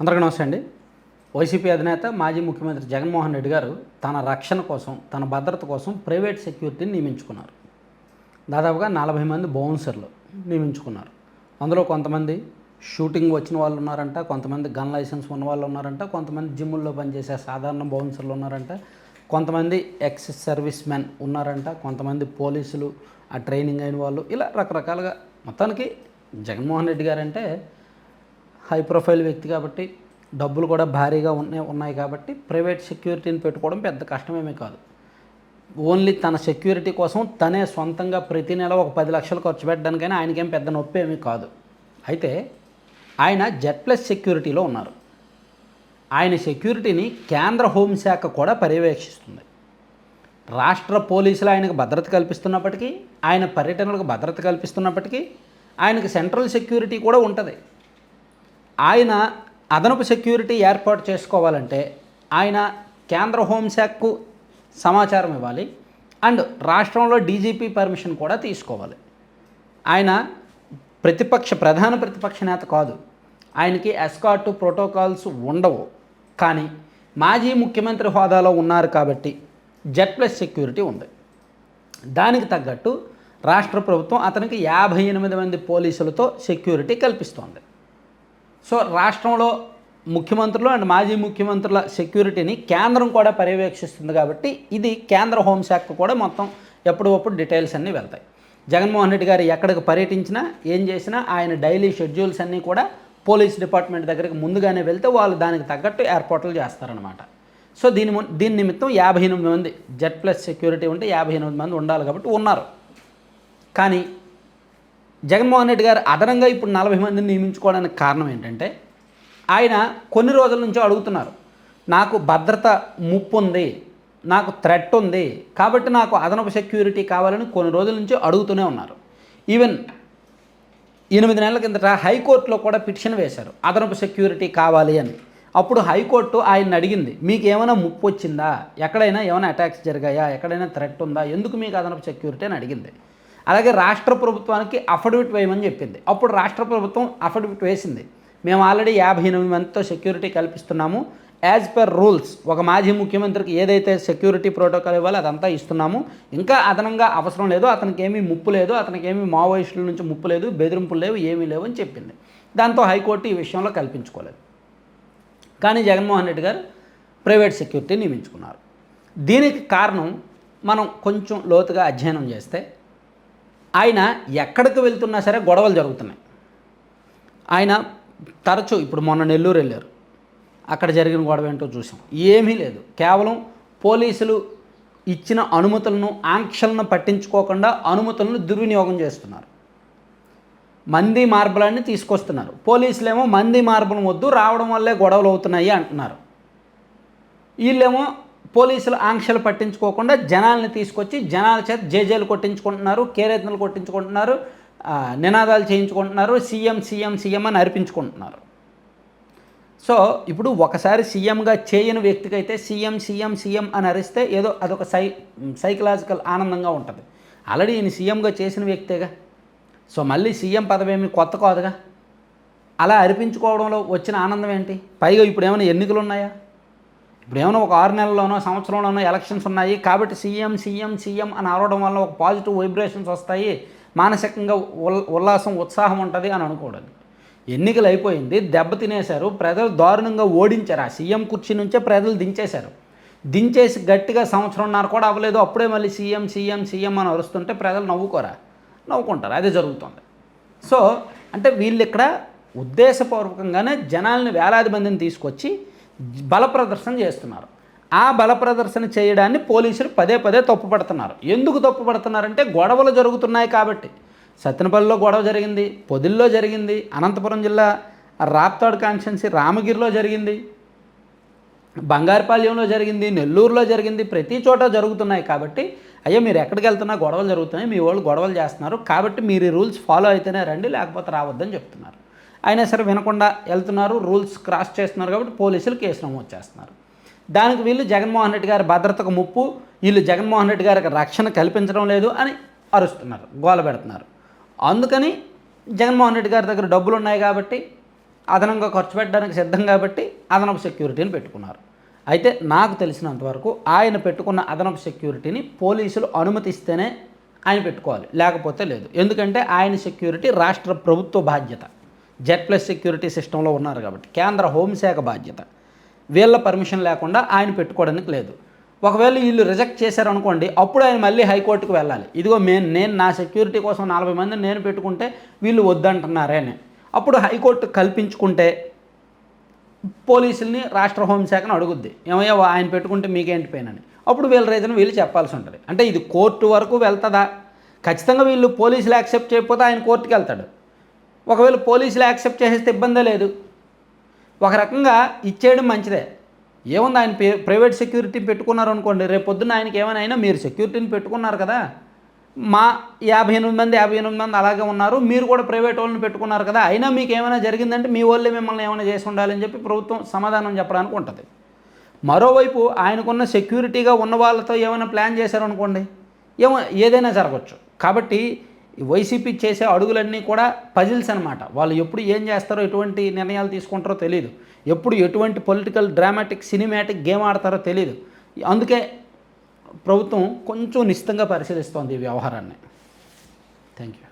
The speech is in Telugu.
అందరికీ నమస్తే అండి. వైసీపీ అధినేత మాజీ ముఖ్యమంత్రి జగన్మోహన్ రెడ్డి గారు తన రక్షణ కోసం తన భద్రత కోసం ప్రైవేట్ సెక్యూరిటీని నియమించుకున్నారు. దాదాపుగా నలభై మంది బౌన్సర్లు నియమించుకున్నారు. అందులో కొంతమంది షూటింగ్ వచ్చిన వాళ్ళు ఉన్నారంట కొంతమంది గన్ లైసెన్స్ ఉన్న వాళ్ళు ఉన్నారంట కొంతమంది జిమ్ముల్లో పనిచేసే సాధారణ బౌన్సర్లు ఉన్నారంట కొంతమంది ఎక్స్ సర్వీస్ మెన్ ఉన్నారంట కొంతమంది పోలీసులు ఆ ట్రైనింగ్ అయిన వాళ్ళు ఇలా రకరకాలుగా మొత్తానికి జగన్మోహన్ రెడ్డి గారంటే హై ప్రొఫైల్ వ్యక్తి కాబట్టి డబ్బులు కూడా భారీగా ఉన్నాయి ఉన్నాయి కాబట్టి ప్రైవేట్ సెక్యూరిటీని పెట్టుకోవడం పెద్ద కష్టమేమీ కాదు. ఓన్లీ తన సెక్యూరిటీ కోసం తనే సొంతంగా ప్రతి నెల ఒక పది లక్షలు ఖర్చు పెట్టడానికైనా ఆయనకేం పెద్ద నొప్పి ఏమీ కాదు. అయితే ఆయన జెడ్ ప్లస్ సెక్యూరిటీలో ఉన్నారు. ఆయన సెక్యూరిటీని కేంద్ర హోంశాఖ కూడా పర్యవేక్షిస్తుంది. రాష్ట్ర పోలీసులు ఆయనకు భద్రత కల్పిస్తున్నప్పటికీ ఆయన పర్యటనలకు భద్రత కల్పిస్తున్నప్పటికీ ఆయనకు సెంట్రల్ సెక్యూరిటీ కూడా ఉంటుంది. ఆయన అదనపు సెక్యూరిటీ ఏర్పాటు చేసుకోవాలంటే ఆయన కేంద్ర హోంశాఖకు సమాచారం ఇవ్వాలి. అండ్ రాష్ట్రంలో డీజీపీ పర్మిషన్ కూడా తీసుకోవాలి. ఆయన ప్రతిపక్ష ప్రధాన ప్రతిపక్ష నేత కాదు. ఆయనకి ఎస్కాట్ ప్రోటోకాల్స్ ఉండవు. కానీ మాజీ ముఖ్యమంత్రి హోదాలో ఉన్నారు కాబట్టి జెడ్ ప్లస్ సెక్యూరిటీ ఉంది. దానికి తగ్గట్టు రాష్ట్ర ప్రభుత్వం అతనికి యాభై ఎనిమిది మంది పోలీసులతో సెక్యూరిటీ కల్పిస్తోంది. సో రాష్ట్రంలో ముఖ్యమంత్రులు అండ్ మాజీ ముఖ్యమంత్రుల సెక్యూరిటీని కేంద్రం కూడా పర్యవేక్షిస్తుంది కాబట్టి ఇది కేంద్ర హోంశాఖ కూడా మొత్తం ఎప్పుడప్పుడు డీటెయిల్స్ అన్నీ వెళ్తాయి. జగన్మోహన్ రెడ్డి గారు ఎక్కడికి పర్యటించినా ఏం చేసినా ఆయన డైలీ షెడ్యూల్స్ అన్నీ కూడా పోలీస్ డిపార్ట్మెంట్ దగ్గరికి ముందుగానే వెళ్తే వాళ్ళు దానికి తగ్గట్టు ఏర్పాట్లు చేస్తారనమాట సో దీని దీని నిమిత్తం యాభై ఎనిమిది మంది జెడ్ ప్లస్ సెక్యూరిటీ ఉంటే యాభై ఎనిమిది మంది ఉండాలి కాబట్టి ఉన్నారు. కానీ జగన్మోహన్ రెడ్డి గారు అదనంగా ఇప్పుడు నలభై మందిని నియమించుకోవడానికి కారణం ఏంటంటే ఆయన కొన్ని రోజుల నుంచో అడుగుతున్నారు నాకు భద్రత ముప్పు ఉంది నాకు థ్రెట్ ఉంది కాబట్టి నాకు అదనపు సెక్యూరిటీ కావాలని కొన్ని రోజుల నుంచి అడుగుతూనే ఉన్నారు. ఈవెన్ ఎనిమిది నెలల కిందట హైకోర్టులో కూడా పిటిషన్ వేశారు అదనపు సెక్యూరిటీ కావాలి అని. అప్పుడు హైకోర్టు ఆయన అడిగింది మీకు ఏమైనా ముప్పు వచ్చిందా? ఎక్కడైనా ఏమైనా అటాక్స్ జరిగాయా? ఎక్కడైనా థ్రెట్ ఉందా? ఎందుకు మీకు అదనపు సెక్యూరిటీ? అని అడిగింది. అలాగే రాష్ట్ర ప్రభుత్వానికి అఫిడవిట్ వేయమని చెప్పింది. అప్పుడు రాష్ట్ర ప్రభుత్వం అఫిడవిట్ వేసింది. మేము ఆల్రెడీ యాభై ఎనిమిది మందితో సెక్యూరిటీ కల్పిస్తున్నాము. యాజ్ పర్ రూల్స్ ఒక మాజీ ముఖ్యమంత్రికి ఏదైతే సెక్యూరిటీ ప్రోటోకాల్ ఇవ్వాలో అదంతా ఇస్తున్నాము. ఇంకా అదనంగా అవసరం లేదు అతనికి ఏమీ ముప్పు లేదు అతనికి ఏమీ మావోయిస్టుల నుంచి ముప్పు లేదు బెదిరింపులు లేవు ఏమీ లేవు అని చెప్పింది. దాంతో హైకోర్టు ఈ విషయంలో కల్పించుకోలేదు. కానీ జగన్మోహన్ రెడ్డి గారు ప్రైవేట్ సెక్యూరిటీ నియమించుకున్నారు. దీనికి కారణం మనం కొంచెం లోతుగా అధ్యయనం చేస్తే ఆయన ఎక్కడికి వెళ్తున్నా సరే గొడవలు జరుగుతున్నాయి. ఆయన తరచూ ఇప్పుడు మొన్న నెల్లూరు వెళ్ళారు. అక్కడ జరిగిన గొడవ ఏంటో చూసాం. ఏమీ లేదు. కేవలం పోలీసులు ఇచ్చిన అనుమతులను ఆంక్షలను పట్టించుకోకుండా అనుమతులను దుర్వినియోగం చేస్తున్నారు. మంది మార్బలాన్ని తీసుకొస్తున్నారు. పోలీసులేమో మంది మార్బలం వద్దు రావడం వల్లే గొడవలు అవుతున్నాయి అంటున్నారు. వీళ్ళేమో పోలీసులు ఆంక్షలు పట్టించుకోకుండా జనాల్ని తీసుకొచ్చి జనాల చేత జేజేలు కొట్టించుకుంటున్నారు కేరెత్నలు కొట్టించుకుంటున్నారు నినాదాలు చేయించుకుంటున్నారు సీఎం సీఎం సీఎం అని అర్పించుకుంటున్నారు. సో ఇప్పుడు ఒకసారి సీఎంగా చేయని వ్యక్తికి అయితే సీఎం సీఎం సీఎం అని అరిస్తే ఏదో అదొక సై సైకలాజికల్ ఆనందంగా ఉంటుంది. ఆల్రెడీ ఈయన సీఎంగా చేసిన వ్యక్తేగా. సో మళ్ళీ సీఎం పదవి ఏమి కొత్త కాదుగా? అలా అరిపించుకోవడంలో వచ్చిన ఆనందం ఏంటి? పైగా ఇప్పుడు ఏమైనా ఎన్నికలు ఉన్నాయా ఇప్పుడు ఏమైనా ఒక ఆరు నెలల్లోనో సంవత్సరంలోనో ఎలక్షన్స్ ఉన్నాయి కాబట్టి సీఎం సీఎం సీఎం అని అరవడం వల్ల ఒక పాజిటివ్ వైబ్రేషన్స్ వస్తాయి. మానసికంగా ఉల్ ఉల్లాసం ఉత్సాహం ఉంటుంది అని అనుకోవడానికి ఎన్నికలు అయిపోయింది దెబ్బ తినేశారు ప్రజలు దారుణంగా ఓడించారు. ఆ సీఎం కుర్చీ నుంచే ప్రజలు దించేశారు. దించేసి గట్టిగా సంవత్సరంన్నర కూడా అవ్వలేదు. అప్పుడే మళ్ళీ సీఎం సీఎం సీఎం అని అరుస్తుంటే ప్రజలు నవ్వుకోరా? నవ్వుకుంటారు. అదే జరుగుతుంది. సో అంటే వీళ్ళు ఇక్కడ ఉద్దేశపూర్వకంగానే జనాల్ని వేలాది మందిని తీసుకొచ్చి బల ప్రదర్శన చేస్తున్నారు. ఆ బల ప్రదర్శన చేయడాన్ని పోలీసులు పదే పదే తప్పుపడుతున్నారు. ఎందుకు తప్పుపడుతున్నారంటే గొడవలు జరుగుతున్నాయి కాబట్టి. సత్తెనపల్లిలో గొడవ జరిగింది పొదిల్లో జరిగింది అనంతపురం జిల్లా రాప్తాడ్ కాన్స్టెన్సీ రామగిరిలో జరిగింది బంగారుపాళ్యంలో జరిగింది నెల్లూరులో జరిగింది ప్రతి చోట జరుగుతున్నాయి కాబట్టి అయ్యో మీరు ఎక్కడికి వెళ్తున్నా గొడవలు జరుగుతున్నాయి మీ వాళ్ళు గొడవలు చేస్తున్నారు కాబట్టి మీరు ఈ రూల్స్ ఫాలో అయితేనే రండి లేకపోతే రావద్దని చెప్తున్నారు. అయినా సరే వినకుండా వెళ్తున్నారు రూల్స్ క్రాస్ చేస్తున్నారు కాబట్టి పోలీసులు కేసు నమోదు చేస్తున్నారు. దానికి వీళ్ళు జగన్మోహన్ రెడ్డి గారి భద్రతకు ముప్పు వీళ్ళు జగన్మోహన్ రెడ్డి గారికి రక్షణ కల్పించడం లేదు అని అరుస్తున్నారు గోల పెడుతున్నారు. అందుకని జగన్మోహన్ రెడ్డి గారి దగ్గర డబ్బులు ఉన్నాయి కాబట్టి అదనంగా ఖర్చు పెట్టడానికి సిద్ధం కాబట్టి అదనపు సెక్యూరిటీని పెట్టుకున్నారు. అయితే నాకు తెలిసినంతవరకు ఆయన పెట్టుకున్న అదనపు సెక్యూరిటీని పోలీసులు అనుమతిస్తేనే ఆయన పెట్టుకోవాలి లేకపోతే లేదు. ఎందుకంటే ఆయన సెక్యూరిటీ రాష్ట్ర ప్రభుత్వ బాధ్యత. జెడ్ ప్లస్ సెక్యూరిటీ సిస్టంలో ఉన్నారు కాబట్టి కేంద్ర హోంశాఖ బాధ్యత. వీళ్ళ పర్మిషన్ లేకుండా ఆయన పెట్టుకోవడానికి లేదు. ఒకవేళ వీళ్ళు రిజెక్ట్ చేశారనుకోండి అప్పుడు ఆయన మళ్ళీ హైకోర్టుకు వెళ్ళాలి. ఇదిగో నేను నేను నా సెక్యూరిటీ కోసం నలభై మందిని నేను పెట్టుకుంటే వీళ్ళు వద్దంటున్నారే అని. అప్పుడు హైకోర్టు కల్పించుకుంటే పోలీసుల్ని రాష్ట్ర హోంశాఖను అడుగుద్ది. ఏమయ్యా ఆయన పెట్టుకుంటే మీకేంటి పెయిన్ అని. అప్పుడు వీళ్ళ రీజన్ వీళ్ళు చెప్పాల్సి ఉంటుంది. అంటే ఇది కోర్టు వరకు వెళ్తుందా? ఖచ్చితంగా వీళ్ళు పోలీసులు యాక్సెప్ట్ చేయకపోతే ఆయన కోర్టుకి వెళ్తాడు. ఒకవేళ పోలీసులు యాక్సెప్ట్ చేసేస్తే ఇబ్బందే లేదు. ఒక రకంగా ఇచ్చేయడం మంచిదే. ఏముంది ఆయన పే ప్రైవేట్ సెక్యూరిటీ పెట్టుకున్నారు అనుకోండి రేపు పొద్దున్న ఆయనకి ఏమైనా అయినా మీరు సెక్యూరిటీని పెట్టుకున్నారు కదా మా యాభై ఎనిమిది మంది యాభై ఎనిమిది మంది అలాగే ఉన్నారు మీరు కూడా ప్రైవేట్ వాళ్ళని పెట్టుకున్నారు కదా అయినా మీకు ఏమైనా జరిగిందంటే మీ వాళ్ళే మిమ్మల్ని ఏమైనా చేసి ఉండాలని చెప్పి ప్రభుత్వం సమాధానం చెప్పడానికి ఉంటుంది. మరోవైపు ఆయనకున్న సెక్యూరిటీగా ఉన్న వాళ్ళతో ఏమైనా ప్లాన్ చేశారనుకోండి ఏమో ఏదైనా జరగచ్చు. కాబట్టి వైసీపీ చేసే అడుగులన్నీ కూడా పజిల్స్ అనమాట వాళ్ళు ఎప్పుడు ఏం చేస్తారో ఎటువంటి నిర్ణయాలు తీసుకుంటారో తెలియదు ఎప్పుడు ఎటువంటి పొలిటికల్ డ్రామాటిక్ సినిమాటిక్ గేమ్ ఆడతారో తెలియదు అందుకే ప్రభుత్వం కొంచెం నిశ్చితంగా పరిశీలిస్తోంది ఈ వ్యవహారాన్ని. Thank you